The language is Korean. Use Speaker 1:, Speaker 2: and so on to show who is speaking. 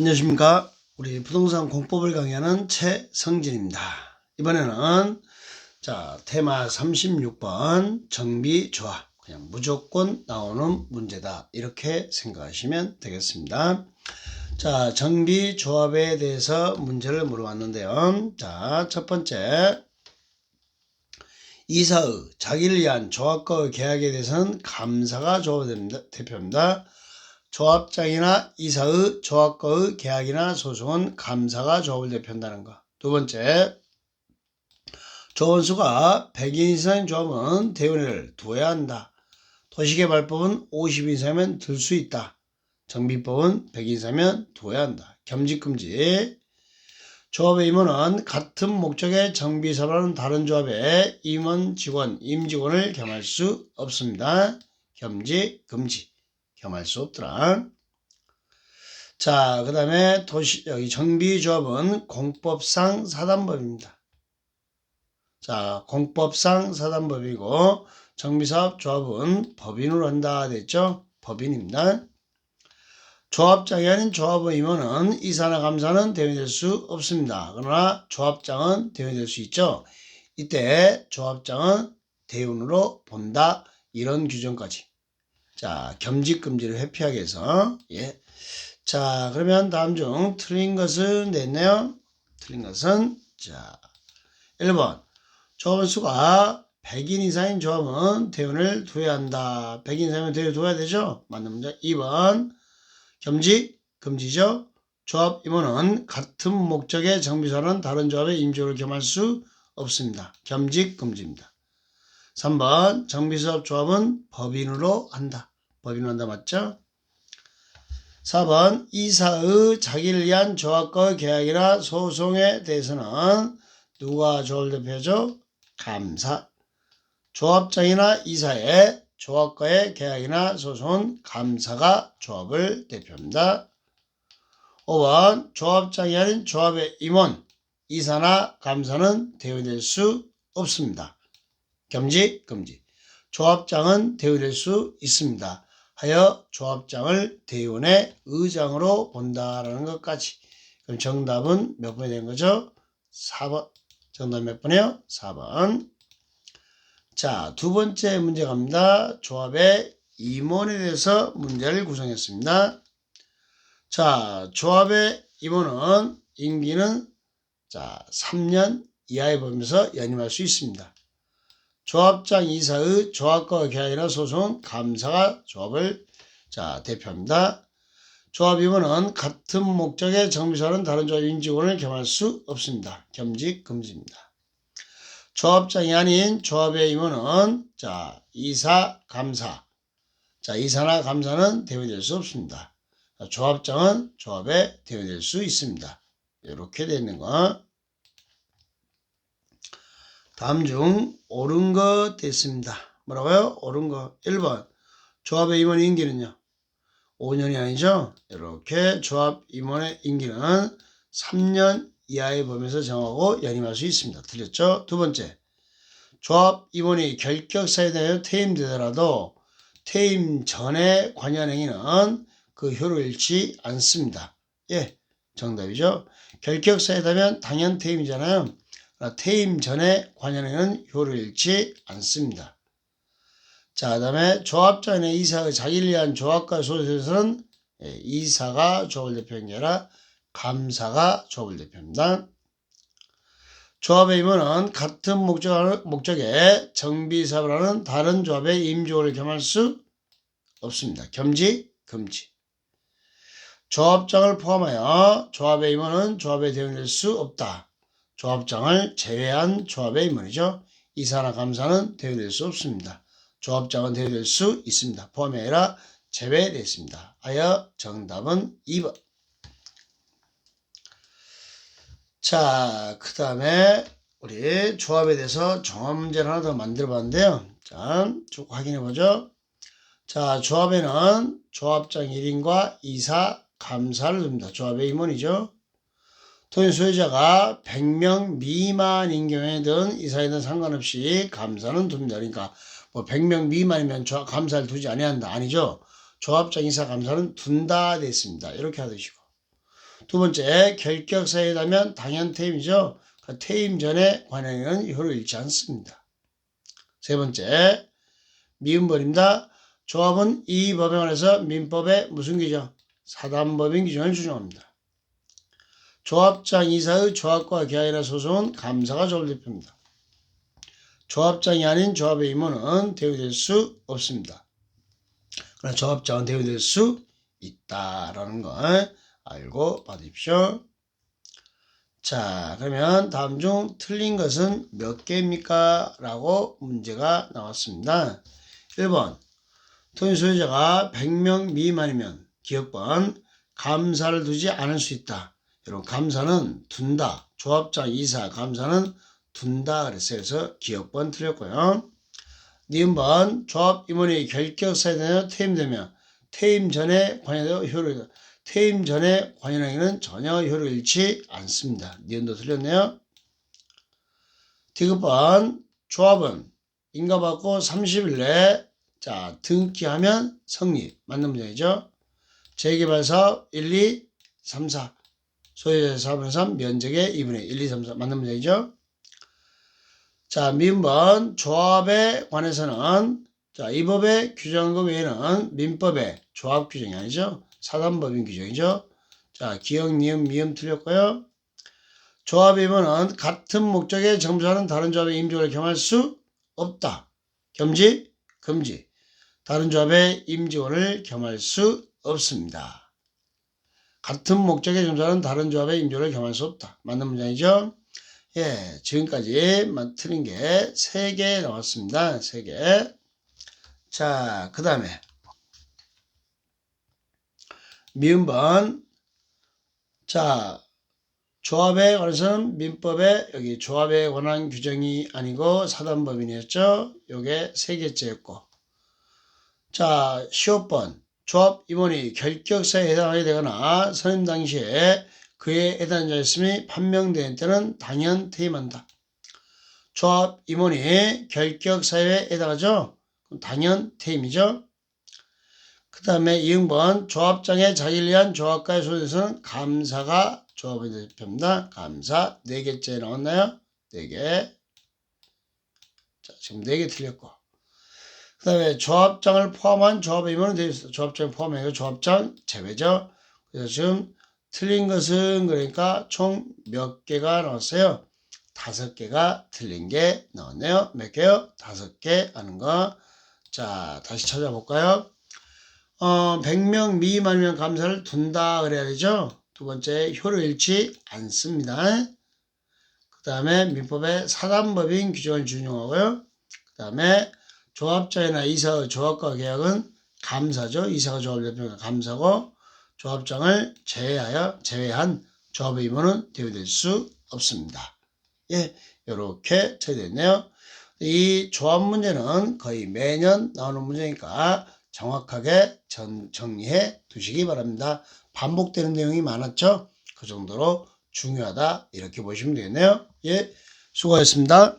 Speaker 1: 안녕하십니까. 우리 부동산 공법을 강의하는 최성진입니다. 이번에는 자, 테마 36번 정비 조합. 그냥 무조건 나오는 문제다. 이렇게 생각하시면 되겠습니다. 자, 정비 조합에 대해서 문제를 물어봤는데요. 자, 첫 번째. 이사의 자기를 위한 조합과 계약에 대해서는 감사가 조합됩니다. 대표입니다. 조합장이나 이사의 조합과의 계약이나 소송은 감사가 조합을 대표한다는 것. 두 번째, 조원수가 100인 이상인 조합은 대원회를 두어야 한다. 도시개발법은 50인 이상이면 들 수 있다. 정비법은 100인 이상이면 두어야 한다. 겸직금지. 조합의 임원은 같은 목적의 정비사업하는 다른 조합의 임원, 직원, 임직원을 겸할 수 없습니다. 겸직, 금지. 겸할 수 없더라. 자, 그 다음에 도시, 여기 정비조합은 공법상 사단법입니다. 자, 공법상 사단법이고, 정비사업 조합은 법인으로 한다 됐죠? 법인입니다. 조합장이 아닌 조합의 임원은 이사나 감사는 대행될 수 없습니다. 그러나 조합장은 대행될 수 있죠. 이때 조합장은 대운으로 본다. 이런 규정까지. 자, 겸직금지를 회피하기 위해서. 예. 자, 그러면 다음 중 틀린 것은 됐네요. 틀린 것은, 자, 1번. 조합원 수가 100인 이상인 조합은 대운을 두어야 한다. 100인 이상이면 대운을 두어야 되죠? 맞는 문제. 2번. 겸직, 금지죠? 조합 임원은 같은 목적의 정비사는 다른 조합의 임조를 겸할 수 없습니다. 겸직, 금지입니다. 3번 정비사업 조합은 법인으로 한다. 법인으로 한다 맞죠? 4번 이사의 자기를 위한 조합과 계약이나 소송에 대해서는 누가 조합을 대표하죠? 감사. 조합장이나 이사의 조합과의 계약이나 소송은 감사가 조합을 대표합니다. 5번 조합장이 아닌 조합의 임원, 이사나 감사는 대우될 수 없습니다. 겸직, 금지. 조합장은 대우될 수 있습니다. 하여 조합장을 대의원의 의장으로 본다라는 것까지. 그럼 정답은 몇 번이 된 거죠? 4번. 정답 몇 번이요? 4번. 자, 두 번째 문제 갑니다. 조합의 임원에 대해서 문제를 구성했습니다. 자, 조합의 임원은 임기는 자, 3년 이하의 범위에서 연임할 수 있습니다. 조합장 이사의 조합과 계약이나 소송은 감사가 조합을 자, 대표합니다. 조합 임원은 같은 목적의 정비사는 다른 조합 임직원을 겸할 수 없습니다. 겸직 금지입니다. 조합장이 아닌 조합의 임원은 자 이사 감사 자 이사나 감사는 대회될 수 없습니다. 자, 조합장은 조합에 대회될 수 있습니다. 이렇게 되어 있는 거. 다음 중 옳은 거 됐습니다. 뭐라고요? 옳은 거 1번 조합의 임원 임기는요 5년이 아니죠. 이렇게 조합 임원의 임기는 3년 이하의 범위에서 정하고 연임할 수 있습니다. 틀렸죠? 두 번째, 조합 임원이 결격사에 대하여 퇴임되더라도 퇴임 전에 관여한 행위는 그 효를 잃지 않습니다. 예, 정답이죠. 결격사에 되면 당연 퇴임이잖아요. 그러나 퇴임 전에 관여한 행위는 효를 잃지 않습니다. 자, 그 다음에 조합장의 이사가 자기를 위한 조합과 소속에서는 예, 이사가 조합을 대표한 게 아니라 감사가 조합을 대표합니다. 조합의 임원은 같은 목적, 목적의 정비사업을 하는 다른 조합의 임조를 겸할 수 없습니다. 겸지, 금지. 조합장을 포함하여 조합의 임원은 조합에 대응될 수 없다. 조합장을 제외한 조합의 임원이죠. 이사나 감사는 대응될 수 없습니다. 조합장은 대응될 수 있습니다. 포함이 아니라 제외되어 있습니다. 하여 정답은 2번. 자, 그 다음에 우리 조합에 대해서 종합 문제를 하나 더 만들어 봤는데요. 자, 쭉 확인해 보죠. 자, 조합에는 조합장 1인과 이사, 감사를 둡니다. 조합의 임원이죠. 토인 소유자가 100명 미만인 경우에든 이사에든 상관없이 감사는 둡니다. 그러니까 뭐 100명 미만이면 조합 감사를 두지 아니한다. 아니죠. 조합장 이사 감사는 둔다 됐습니다. 이렇게 하듯이고. 두 번째, 결격사유라면 당연 퇴임이죠. 그 퇴임 전에 관행은 효를 잃지 않습니다. 세 번째, 미음벌입니다. 조합은 이 법에 관해서 민법의 무슨 규정? 사단법인 규정을 준용합니다. 조합장 이사의 조합과 계약이나 소송은 감사가 대표입니다. 조합장이 아닌 조합의 임원은 대우될 수 없습니다. 그러나 조합장은 대우될 수 있다라는 걸 알고 받으십시오. 자, 그러면 다음 중 틀린 것은 몇 개입니까? 라고 문제가 나왔습니다. 1번. 토인 소유자가 100명 미만이면 기업권 감사를 두지 않을 수 있다. 여러분, 감사는 둔다. 조합장 이사 감사는 둔다. 그래서 기업권 틀렸고요. 니은번 조합 임원이 대하여 퇴임되면 퇴임 전에 관여되어 효를 퇴임 전에 관여행위는 전혀 효를 잃지 않습니다. 니은도 틀렸네요. 디귿번 조합은 인가받고 30일 내에 자 등기하면 성립 맞는 문제이죠. 재개발사업 1, 2, 3, 4 소유자 4분의 3 면적의 2분의 1, 2, 3, 4 맞는 문제이죠. 자 민번 조합에 관해서는 자, 이 법의 규정한 것 외에는 민법의 조합 규정이 아니죠. 사단법인 규정이죠. 자, 기억, 니은, 미음 틀렸고요. 조합임원은 같은 목적에 점수하는 다른 조합의 임직원을 겸할 수 없다. 겸지, 금지. 다른 조합의 임직원을 겸할 수 없습니다. 같은 목적에 점수하는 다른 조합의 임직원을 겸할 수 없다. 맞는 문장이죠. 예, 지금까지 틀린 게 3개 나왔습니다. 3개. 자, 그 다음에 미음번 자 조합에 관해서는 민법에 여기 조합에 관한 규정이 아니고 사단법인이었죠. 요게 세 개째였고 자 시호번 조합 임원이 결격사에 해당하게 되거나 선임 당시에 그에 해당자였음이 판명된 때는 당연 퇴임한다. 조합 임원이 결격사유에 해당하죠. 당연 퇴임이죠. 그 다음에 이응번 조합장의 자기를 위한 조합가의 손에서는 감사가 조합의 대표입니다. 감사 네 개째 나왔나요? 네 개. 자 지금 네개 틀렸고. 그 다음에 조합장을 포함한 조합의 임원은 되어 있어. 조합장을 포함해서 조합장 제외죠. 그래서 지금 틀린 것은 그러니까 총 몇 개가 나왔어요? 다섯 개가 틀린 게 나왔네요. 몇 개요? 다섯 개 하는 거. 자, 다시 찾아볼까요? 어, 100명 미만이면 감사를 둔다 그래야 되죠. 두 번째, 효를 잃지 않습니다. 그 다음에 민법의 사단법인 규정을 준용하고요. 그 다음에 조합장이나 이사 조합과 계약은 감사죠. 이사가 조합 대표가 감사고 조합장을 제외하여 제외한 조합의 임원은 대우될 수 없습니다. 예, 이렇게 처리됐네요. 이 조합 문제는 거의 매년 나오는 문제니까 정확하게 전, 정리해 두시기 바랍니다. 반복되는 내용이 많았죠? 그 정도로 중요하다 이렇게 보시면 되겠네요. 예, 수고하셨습니다.